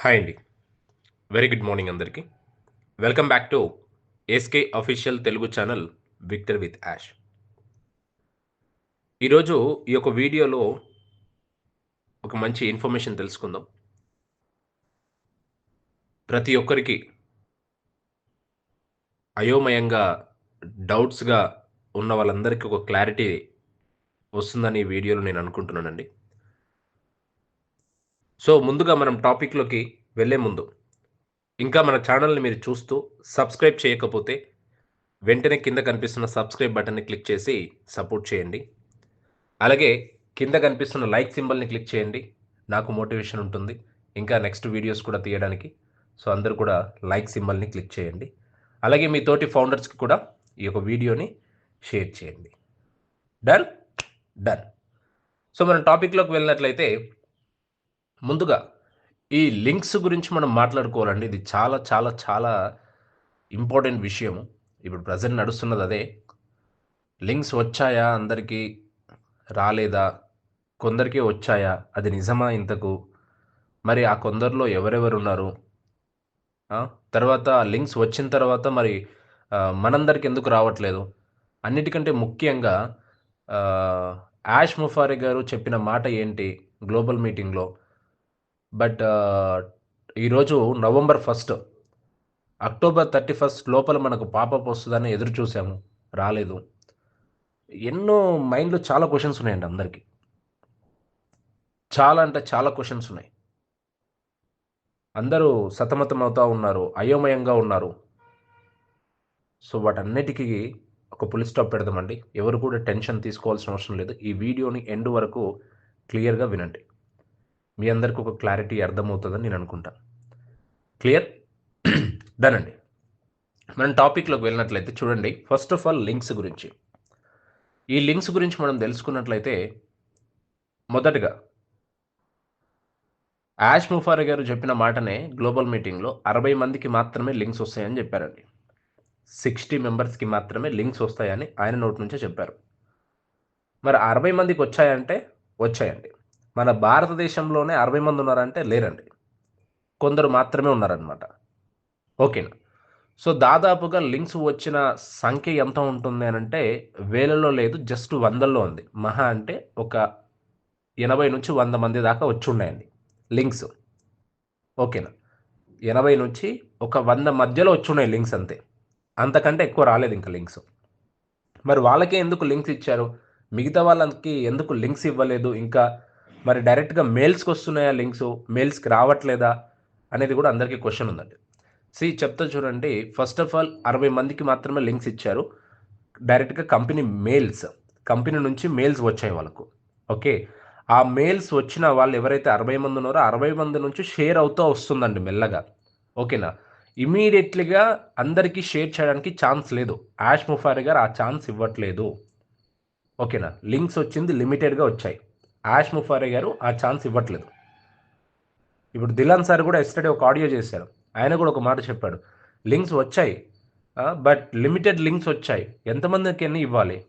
Hi అండి very good morning అందరికీ. Welcome back to SK official Telugu channel victory with Yash ఈరోజు ఈ యొక్క వీడియోలో ఒక మంచి ఇన్ఫర్మేషన్ తెలుసుకుందాం. ప్రతి ఒక్కరికి అయోమయంగా డౌట్స్గా ఉన్న వాళ్ళందరికీ ఒక క్లారిటీ వస్తుందని ఈ వీడియోలో నేను అనుకుంటున్నానండి. సో ముందుగా మనం టాపిక్లోకి వెళ్ళే ముందు ఇంకా మన ఛానల్ని మీరు చూస్తూ సబ్స్క్రైబ్ చేయకపోతే వెంటనే కింద కనిపిస్తున్న సబ్స్క్రైబ్ బటన్ని క్లిక్ చేసి సపోర్ట్ చేయండి. అలాగే కింద కనిపిస్తున్న లైక్ సింబల్ని క్లిక్ చేయండి. నాకు మోటివేషన్ ఉంటుంది. ఇంకా నెక్స్ట్ వీడియోస్ కూడా తీయడానికి. సో అందరూ కూడా లైక్ సింబల్ని క్లిక్ చేయండి. అలాగే మీ తోటి ఫౌండర్స్కి కూడా ఈ యొక్క వీడియోని షేర్ చేయండి. డన్ డన్ సో మనం టాపిక్లోకి వెళ్ళినట్లయితే ముందుగా ఈ లింక్స్ గురించి మనం మాట్లాడుకోవాలండి. ఇది చాలా చాలా చాలా ఇంపార్టెంట్ విషయము ఇప్పుడు ప్రజెంట్ నడుస్తున్నది అదే. లింక్స్ వచ్చాయా అందరికీ? రాలేదా? కొందరికే వచ్చాయా? అది నిజమా ఇంతకు? మరి ఆ కొందరిలో ఎవరెవరు ఉన్నారు ఆ, తర్వాత లింక్స్ వచ్చిన తర్వాత మరి మనందరికి ఎందుకు రావట్లేదు? అన్నిటికంటే ముఖ్యంగా యాష్ ముఫారి గారు చెప్పిన మాట ఏంటి గ్లోబల్ మీటింగ్లో? బట్ ఈరోజు November first October thirty first లోపల మనకు పాపప్ వస్తుందని ఎదురు చూసాము. రాలేదు. ఎన్నో మైండ్లో చాలా క్వశ్చన్స్ ఉన్నాయండి అందరికీ. చాలా అంటే చాలా క్వశ్చన్స్ ఉన్నాయి. అందరూ సతమతం అవుతూ ఉన్నారు అయోమయంగా ఉన్నారు. సో వాటన్నిటికీ ఒక పులి స్టాప్ పెడదామండి. ఎవరు కూడా టెన్షన్ తీసుకోవాల్సిన అవసరం లేదు. ఈ వీడియోని ఎండ్ వరకు క్లియర్గా వినండి. మీ అందరికి ఒక క్లారిటీ అర్థమవుతుందని నేను అనుకుంటాను క్లియర్? డన్ అండి. మనం టాపిక్లోకి వెళ్ళినట్లయితే చూడండి. ఫస్ట్ ఆఫ్ ఆల్ లింక్స్ గురించి. ఈ లింక్స్ గురించి మనం తెలుసుకున్నట్లయితే మొదటగా యాష్ ముఫారి గారు చెప్పిన మాటనే గ్లోబల్ మీటింగ్లో అరవై మందికి మాత్రమే లింక్స్ వస్తాయని చెప్పారండి. సిక్స్టీ మెంబర్స్కి మాత్రమే లింక్స్ వస్తాయని ఆయన నోటి నుంచే చెప్పారు. మరి అరవై మందికి వచ్చాయంటే వచ్చాయండి. మన భారతదేశంలోనే అరవై మంది ఉన్నారంటే లేరండి. కొందరు మాత్రమే ఉన్నారనమాట ఓకేనా సో దాదాపుగా లింక్స్ వచ్చిన సంఖ్య ఎంత ఉంటుంది అని అంటే వేలలో లేదు జస్ట్ వందల్లో ఉంది. మహా అంటే ఒక ఎనభై నుంచి వంద మంది దాకా వచ్చి ఉన్నాయండి లింక్స్. ఓకేనా ఎనభై నుంచి ఒక వంద మధ్యలో వచ్చి ఉన్నాయి లింక్స్ అంతే. అంతకంటే ఎక్కువ రాలేదు ఇంకా లింక్స్. మరి వాళ్ళకే ఎందుకు లింక్స్ ఇచ్చారు? మిగతా వాళ్ళకి ఎందుకు లింక్స్ ఇవ్వలేదు? ఇంకా మరి డైరెక్ట్గా మెయిల్స్కి వస్తున్నాయా లింక్స్? మెయిల్స్కి రావట్లేదా? అనేది కూడా అందరికీ క్వశ్చన్ ఉందండి. సి చెప్తా చూడండి. ఫస్ట్ ఆఫ్ ఆల్ అరవై మందికి మాత్రమే లింక్స్ ఇచ్చారు. డైరెక్ట్గా కంపెనీ మెయిల్స్ కంపెనీ నుంచి మెయిల్స్ వచ్చాయి వాళ్ళకు. ఓకే? ఆ మెయిల్స్ వచ్చిన వాళ్ళు ఎవరైతే అరవై మంది ఉన్నారో అరవై మంది నుంచి షేర్ అవుతూ వస్తుందండి మెల్లగా. ఓకేనా? ఇమీడియట్లీగా అందరికీ షేర్ చేయడానికి ఛాన్స్ లేదు. యాష్ ముఫారి గారు ఆ ఛాన్స్ ఇవ్వట్లేదు. ఓకేనా? లింక్స్ వచ్చింది లిమిటెడ్గా వచ్చాయి. యాష్ ముఫారే గారు ఆ ఛాన్స్ ఇవ్వట్లేదు. ఇప్పుడు దిలాన్ సార్ కూడా ఎస్టర్డే ఒక ఆడియో చేశారు. ఆయన కూడా ఒక మాట చెప్పాడు. లింక్స్ వచ్చాయి. బట్ లిమిటెడ్ లింక్స్ వచ్చాయి. ఎంతమందికి ఎన్ని ఇవ్వాలి?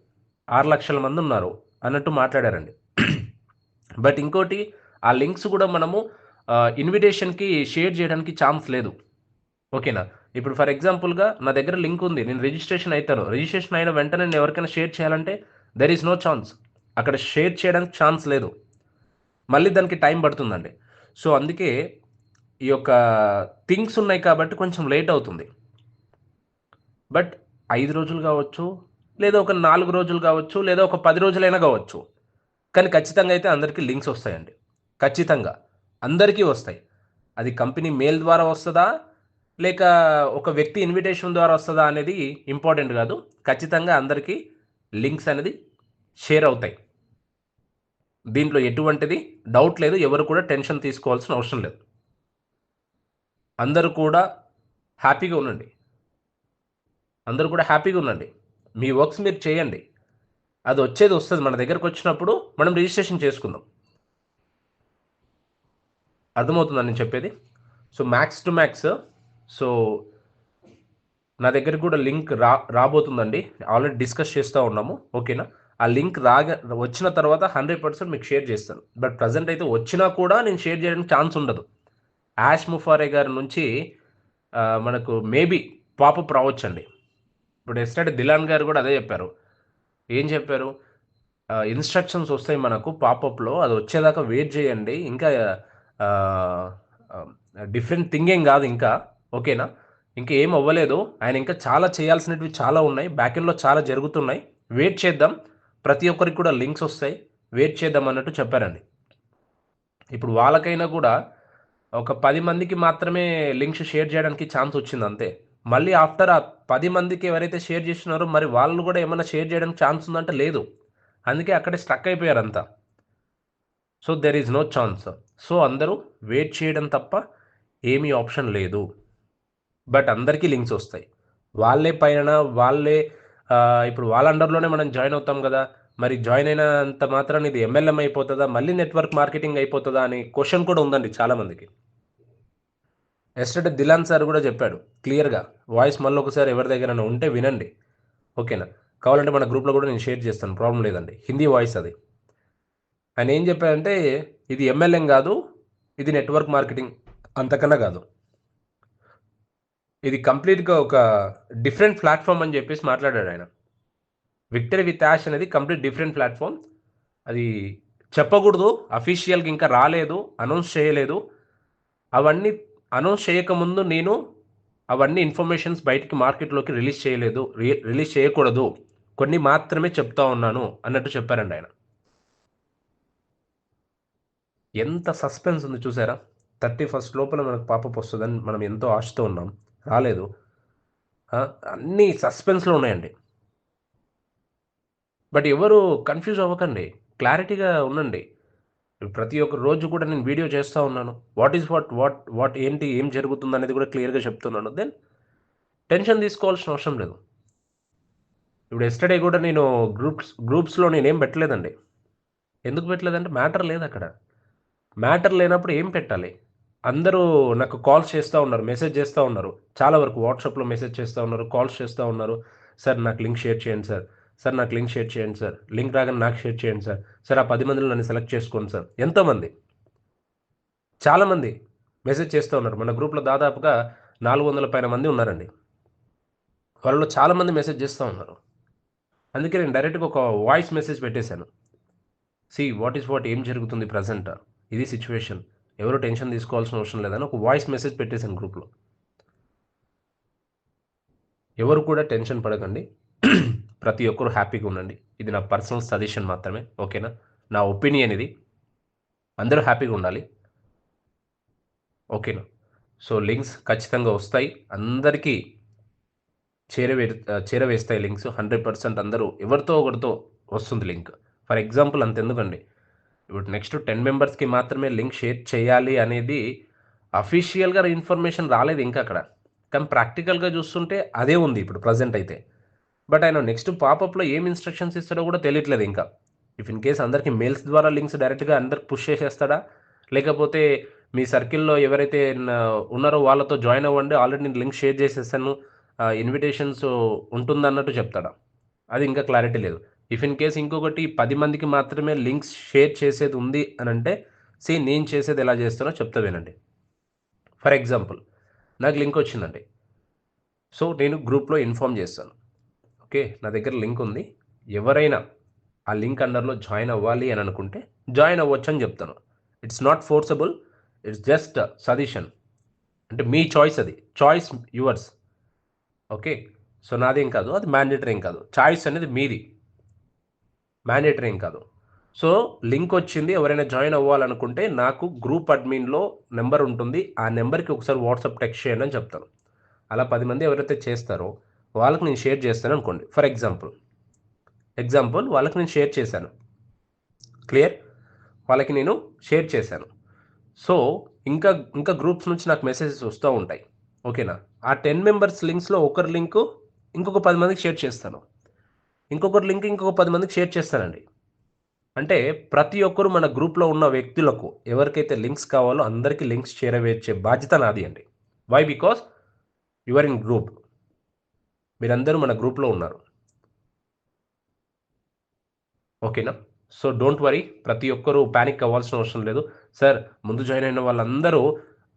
ఆరు లక్షల మంది ఉన్నారు అన్నట్టు మాట్లాడారండి. బట్ ఇంకోటి ఆ లింక్స్ కూడా మనము ఇన్విటేషన్కి షేర్ చేయడానికి ఛాన్స్ లేదు. ఓకేనా? ఇప్పుడు ఫర్ ఎగ్జాంపుల్గా నా దగ్గర లింక్ ఉంది. నేను రిజిస్ట్రేషన్ అవుతాను రిజిస్ట్రేషన్ అయిన వెంటనే నేను ఎవరికైనా షేర్ చేయాలంటే దెర్ ఈస్ నో ఛాన్స్ అక్కడ షేర్ చేయడానికి ఛాన్స్ లేదు. మళ్ళీ దానికి టైం పడుతుందండి. సో అందుకే ఈ యొక్క థింగ్స్ ఉన్నాయి కాబట్టి కొంచెం లేట్ అవుతుంది. బట్ ఐదు రోజులు కావచ్చు లేదా ఒక నాలుగు రోజులు కావచ్చు లేదా ఒక పది రోజులైనా కావచ్చు. కానీ ఖచ్చితంగా అయితే అందరికీ లింక్స్ వస్తాయండి. ఖచ్చితంగా. అందరికీ వస్తాయి. అది కంపెనీ మెయిల్ ద్వారా వస్తుందా? లేక ఒక వ్యక్తి ఇన్విటేషన్ ద్వారా వస్తుందా అనేది ఇంపార్టెంట్ కాదు. ఖచ్చితంగా అందరికీ లింక్స్ అనేది షేర్ అవుతాయి. దీంట్లో ఎటువంటిది? డౌట్ లేదు. ఎవరు కూడా టెన్షన్ తీసుకోవాల్సిన అవసరం లేదు. అందరూ కూడా హ్యాపీగా ఉండండి. అందరూ కూడా హ్యాపీగా ఉండండి. మీ వర్క్స్ మీరు చేయండి. అది వచ్చేది వస్తుంది. మన దగ్గరకు వచ్చినప్పుడు మనం రిజిస్ట్రేషన్ చేసుకుందాం. అర్థమవుతుందని నేను చెప్పేది? So max to max so నా దగ్గర కూడా లింక్ రా రాబోతుందండి. ఆల్రెడీ డిస్కస్ చేస్తూ ఉన్నాము. ఓకేనా ఆ లింక్ రాగా వచ్చిన తర్వాత హండ్రెడ్ పర్సెంట్ మీకు షేర్ చేస్తాను. బట్ ప్రజెంట్ అయితే వచ్చినా కూడా నేను షేర్ చేయడానికి ఛాన్స్ ఉండదు. యాష్ ముఫారే గారి నుంచి మనకు మేబీ పాపప్ రావచ్చండి. ఇప్పుడు ఎస్టర్డే దిలాన్ గారు కూడా అదే చెప్పారు. ఏం చెప్పారు? ఇన్స్ట్రక్షన్స్ వస్తాయి మనకు పాపప్లో అది వచ్చేదాకా వెయిట్ చేయండి. ఇంకా డిఫరెంట్ థింగ్ ఏం కాదు ఇంకా. ఓకేనా? ఇంకా ఏం అవ్వలేదు. ఆయన ఇంకా చాలా చేయాల్సినవి చాలా ఉన్నాయి. బ్యాకెండ్లో చాలా జరుగుతున్నాయి. వెయిట్ చేద్దాం. ప్రతి ఒక్కరికి కూడా లింక్స్ వస్తాయి. వెయిట్ చేద్దాం అన్నట్టు చెప్పారండి. ఇప్పుడు వాళ్ళకైనా కూడా ఒక పది మందికి మాత్రమే లింక్స్ షేర్ చేయడానికి ఛాన్స్ వచ్చింది అంతే. మళ్ళీ ఆఫ్టర్ ఆ పది మందికి ఎవరైతే షేర్ చేస్తున్నారో మరి వాళ్ళు కూడా ఏమైనా షేర్ చేయడానికి ఛాన్స్ ఉందంటే లేదు. అందుకే అక్కడే స్ట్రక్ అయిపోయారు అంతా so there is no chance so అందరూ వెయిట్ చేయడం తప్ప ఏమీ ఆప్షన్ లేదు. బట్ అందరికీ లింక్స్ వస్తాయి. వాళ్ళే పైన వాళ్ళే ఇప్పుడు వాళ్ళ అండర్లోనే మనం జాయిన్ అవుతాం కదా. మరి జాయిన్ అయినంత మాత్రాన్ని ఇది ఎంఎల్ఎం అయిపోతుందా? మళ్ళీ నెట్వర్క్ మార్కెటింగ్ అయిపోతుందా? అని క్వశ్చన్ కూడా ఉందండి చాలామందికి ఎస్టర్డే దిలాన్ సార్ కూడా చెప్పాడు క్లియర్గా వాయిస్ మళ్ళీ ఒకసారి ఎవరి దగ్గర ఉంటే వినండి. ఓకేనా? కావాలంటే మన గ్రూప్లో కూడా నేను షేర్ చేస్తాను ప్రాబ్లం లేదండి. హిందీ వాయిస్ అది. ఆయన ఏం చెప్పారంటే ఇది ఎంఎల్ఎం కాదు ఇది నెట్వర్క్ మార్కెటింగ్ అంతకన్నా కాదు. ఇది కంప్లీట్గా ఒక డిఫరెంట్ ప్లాట్ఫామ్ అని చెప్పేసి మాట్లాడాడు ఆయన. విక్టరీ విత్ యాష్ అనేది కంప్లీట్ డిఫరెంట్ ప్లాట్ఫామ్. అది చెప్పకూడదు అఫీషియల్గా ఇంకా రాలేదు అనౌన్స్ చేయలేదు. అవన్నీ అనౌన్స్ చేయకముందు నేను అవన్నీ ఇన్ఫర్మేషన్స్ బయటికి మార్కెట్లోకి రిలీజ్ చేయలేదు రి- రిలీజ్ చేయకూడదు. కొన్ని మాత్రమే చెప్తా ఉన్నాను అన్నట్టు చెప్పారండి ఆయన. ఎంత సస్పెన్స్ ఉంది చూసారా? థర్టీ ఫస్ట్ లోపల మనకు పాపప్ వస్తుందని మనం ఎంతో ఆశతో ఉన్నాం. రాలేదు. అన్ని అన్నీ సస్పెన్స్లో ఉన్నాయండి. బట్ ఎవరు కన్ఫ్యూజ్ అవ్వకండి. క్లారిటీగా ఉండండి. ప్రతి ఒక్క రోజు కూడా నేను వీడియో చేస్తూ ఉన్నాను. What is what what what ఏంటి ఏం జరుగుతుంది అనేది కూడా క్లియర్గా చెప్తున్నాను. దెన్ టెన్షన్ తీసుకోవాల్సిన అవసరం లేదు. ఇప్పుడు ఎస్టర్డే కూడా నేను గ్రూప్స్ గ్రూప్స్లో నేనేం పెట్టలేదండి. ఎందుకు పెట్టలేదంటే మ్యాటర్ లేదు అక్కడ. మ్యాటర్ లేనప్పుడు ఏం పెట్టాలి? అందరూ నాకు కాల్స్ చేస్తూ ఉన్నారు మెసేజ్ చేస్తూ ఉన్నారు. చాలా వరకు వాట్సాప్లో మెసేజ్ చేస్తూ ఉన్నారు కాల్స్ చేస్తూ ఉన్నారు. సార్ నాకు లింక్ షేర్ చేయండి సార్. సార్ నాకు లింక్ షేర్ చేయండి సార్. లింక్ రాగానే నాకు షేర్ చేయండి సార్. సార్ ఆ పది మందిలో నన్ను సెలెక్ట్ చేసుకోండి సార్. ఎంతోమంది. చాలామంది మెసేజ్ చేస్తూ ఉన్నారు. మన గ్రూప్లో దాదాపుగా నాలుగు వందల పైన మంది ఉన్నారండి. వాళ్ళలో చాలామంది మెసేజ్ చేస్తూ ఉన్నారు. అందుకే నేను డైరెక్ట్గా ఒక వాయిస్ మెసేజ్ పెట్టేశాను. See what is what? ఏం జరుగుతుంది ప్రజెంట్? ఇది సిచ్యువేషన్. ఎవరు టెన్షన్ తీసుకోవాల్సిన అవసరం లేదని ఒక వాయిస్ మెసేజ్ పెట్టేశాను గ్రూప్లో ఎవరు కూడా టెన్షన్ పడకండి. ప్రతి ఒక్కరు హ్యాపీగా ఉండండి. ఇది నా పర్సనల్ సజెషన్ మాత్రమే ఓకేనా నా? ఒపీనియన్ ఇది. అందరూ హ్యాపీగా ఉండాలి. ఓకేనా సో లింక్స్ ఖచ్చితంగా వస్తాయి. అందరికీ చేరవే చేరవేస్తాయి లింక్స్. హండ్రెడ్ పర్సెంట్ అందరూ ఎవరితో ఒకరితో వస్తుంది లింక్. ఫర్ ఎగ్జాంపుల్ అంతెందుకండి. ఇప్పుడు నెక్స్ట్ టెన్ మెంబర్స్కి మాత్రమే లింక్ షేర్ చేయాలి అనేది అఫీషియల్గా ఇన్ఫర్మేషన్ రాలేదు ఇంకా అక్కడ. కానీ ప్రాక్టికల్గా చూస్తుంటే అదే ఉంది ఇప్పుడు ప్రజెంట్ అయితే. బట్ ఆయన నెక్స్ట్ పాపప్లో ఏం ఇన్స్ట్రక్షన్స్ ఇస్తాడో కూడా తెలియట్లేదు ఇంకా. ఇఫ్ ఇన్ కేస్ అందరికీ మెయిల్స్ ద్వారా లింక్స్ డైరెక్ట్గా అందరికి పుష్ చేసేస్తాడా? లేకపోతే మీ సర్కిల్లో ఎవరైతే ఉన్నారో వాళ్ళతో జాయిన్ అవ్వండి ఆల్రెడీ నేను లింక్ షేర్ చేసేసాను ఇన్విటేషన్స్ ఉంటుందన్నట్టు చెప్తాడా? అది ఇంకా క్లారిటీ లేదు. ఇఫ్ ఇన్ కేస్ ఇంకొకటి పది మందికి మాత్రమే లింక్స్ షేర్ చేసేది ఉంది అని అంటే సీ నేను చేసేది ఎలా చేస్తానో చెప్తా వినండి. ఫర్ ఎగ్జాంపుల్ నాకు లింక్ వచ్చిందండి. సో నేను గ్రూప్లో ఇన్ఫామ్ చేస్తాను. ఓకే నా దగ్గర లింక్ ఉంది. ఎవరైనా ఆ లింక్ అండర్లో జాయిన్ అవ్వాలి అని అనుకుంటే జాయిన్ అవ్వచ్చు అని చెప్తాను. It's not forcible it's just suggestion అంటే మీ చాయిస్ అది. చాయిస్ యువర్స్ ఓకే సో నాదేం కాదు. అది మ్యాండేటరీ ఏం కాదు. చాయిస్ అనేది మీది. మ్యాండేటరీ ఏం కాదు. సో లింక్ వచ్చింది. ఎవరైనా జాయిన్ అవ్వాలనుకుంటే నాకు గ్రూప్ అడ్మిన్లో నెంబర్ ఉంటుంది. ఆ నెంబర్కి ఒకసారి వాట్సాప్ టెక్స్ట్ చేయండి అని చెప్తాను. అలా పది మంది ఎవరైతే చేస్తారో వాళ్ళకి నేను షేర్ చేస్తాను అనుకోండి. ఫర్ ఎగ్జాంపుల్ ఎగ్జాంపుల్ వాళ్ళకి నేను షేర్ చేశాను. క్లియర్ వాళ్ళకి నేను షేర్ చేశాను. సో ఇంకా ఇంకా గ్రూప్స్ నుంచి నాకు మెసేజెస్ వస్తూ ఉంటాయి. ఓకేనా? ఆ టెన్ మెంబర్స్ లింక్స్లో ఒకరి లింక్ ఇంకొక పది మందికి షేర్ చేస్తాను. ఇంకొకరు లింక్ ఇంకొక పది మందికి షేర్ చేస్తానండి అంటే ప్రతి ఒక్కరు మన గ్రూప్లో ఉన్న వ్యక్తులకు ఎవరికైతే లింక్స్ కావాలో అందరికీ లింక్స్ చేరవేర్చే బాధ్యత నాది అండి. Why because your in group మీరందరూ మన గ్రూప్లో ఉన్నారు. ఓకేనా సో డోంట్ వరీ ప్రతి ఒక్కరూ ప్యానిక్ అవ్వాల్సిన అవసరం లేదు. సార్ ముందు జాయిన్ అయిన వాళ్ళందరూ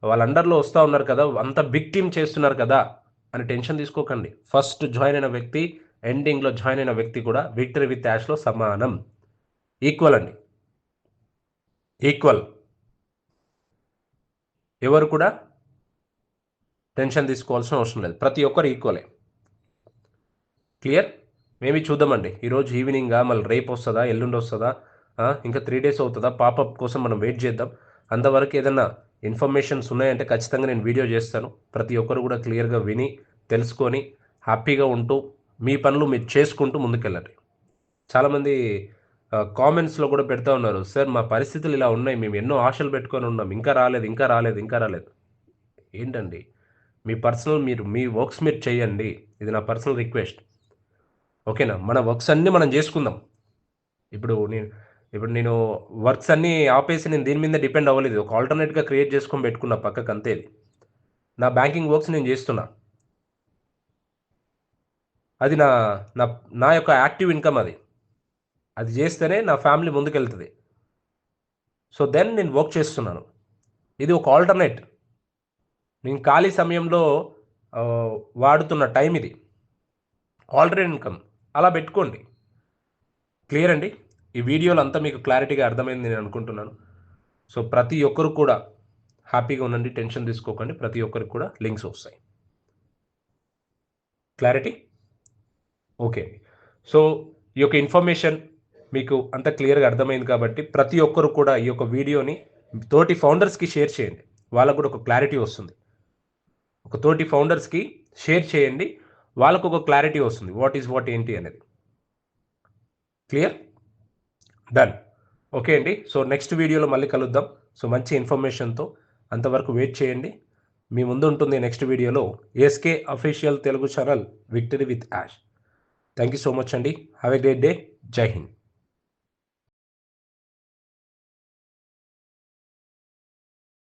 వాళ్ళ అండర్లో వస్తూ ఉన్నారు కదా అంత బిగ్ టీమ్ చేస్తున్నారు కదా అని టెన్షన్ తీసుకోకండి. ఫస్ట్ జాయిన్ అయిన వ్యక్తి ఎండింగ్లో జాయిన్ అయిన వ్యక్తి కూడా విక్టరీ విత్ యాష్లో సమానం. ఈక్వల్ అండి. ఈక్వల్ ఎవరు కూడా టెన్షన్ తీసుకోవాల్సిన అవసరం లేదు. ప్రతి ఒక్కరు ఈక్వలే క్లియర్ మేబీ చూద్దామండి. ఈరోజు ఈవినింగ్గా మళ్ళీ రేపు వస్తుందా ఎల్లుండి వస్తుందా ఇంకా త్రీ డేస్ అవుతుందా? పాపప్ కోసం మనం వెయిట్ చేద్దాం. అంతవరకు ఏదన్నా ఇన్ఫర్మేషన్స్ ఉన్నాయంటే ఖచ్చితంగా నేను వీడియో చేస్తాను. ప్రతి ఒక్కరు కూడా క్లియర్గా విని తెలుసుకొని హ్యాపీగా ఉంటూ మీ పనులు మీరు చేసుకుంటూ ముందుకెళ్ళండి. చాలామంది కామెంట్స్లో కూడా పెడతా ఉన్నారు సార్ మా పరిస్థితులు ఇలా ఉన్నాయి మేము ఎన్నో ఆశలు పెట్టుకొని ఉన్నాం ఇంకా రాలేదు ఇంకా రాలేదు ఇంకా రాలేదు. ఏంటండి? మీ పర్సనల్ మీరు మీ వర్క్స్ మీరు చేయండి ఇది నా పర్సనల్ రిక్వెస్ట్. ఓకేనా? మన వర్క్స్ అన్నీ మనం చేసుకుందాం. ఇప్పుడు నేను ఇప్పుడు నేను వర్క్స్ అన్నీ ఆపేసి నేను దీని మీద డిపెండ్ అవ్వలేదు ఒక ఆల్టర్నేట్గా క్రియేట్ చేసుకొని పెట్టుకున్నా పక్కకు అంతే నా బ్యాంకింగ్ వర్క్స్ నేను చేస్తున్నా. అది నా నా నా యొక్క యాక్టివ్ ఇన్కమ్ అది. అది చేస్తేనే నా ఫ్యామిలీ ముందుకెళ్తుంది. సో దెన్ నేను వర్క్ చేస్తున్నాను. ఇది ఒక ఆల్టర్నేట్. నేను ఖాళీ సమయంలో వాడుతున్న టైం ఇది. Alternate income. అలా పెట్టుకోండి. క్లియర్ అండి? ఈ వీడియోలో అంతా మీకు క్లారిటీగా అర్థమైంది నేను అనుకుంటున్నాను. సో ప్రతి ఒక్కరు కూడా హ్యాపీగా ఉండండి టెన్షన్ తీసుకోకండి. ప్రతి ఒక్కరికి కూడా లింక్స్ వస్తాయి. క్లారిటీ? ఓకే. సో ఈ యొక్క ఇన్ఫర్మేషన్ మీకు అంత క్లియర్గా అర్థమైంది కాబట్టి ప్రతి ఒక్కరు కూడా ఈ యొక్క వీడియోని తోటి ఫౌండర్స్కి షేర్ చేయండి. వాళ్ళకు కూడా ఒక క్లారిటీ వస్తుంది. ఒక తోటి ఫౌండర్స్కి షేర్ చేయండి. వాళ్ళకు ఒక క్లారిటీ వస్తుంది. వాట్ ఈజ్ వాట్ ఏంటి అనేది. క్లియర్? డన్. ఓకే అండి. సో నెక్స్ట్ వీడియోలో మళ్ళీ కలుద్దాం. సో మంచి ఇన్ఫర్మేషన్తో అంతవరకు వెయిట్ చేయండి. మీ ముందు ఉంటుంది నెక్స్ట్ వీడియోలో SK official Telugu channel victory with Yash. Thank you so much అండి have a great day Jai Hind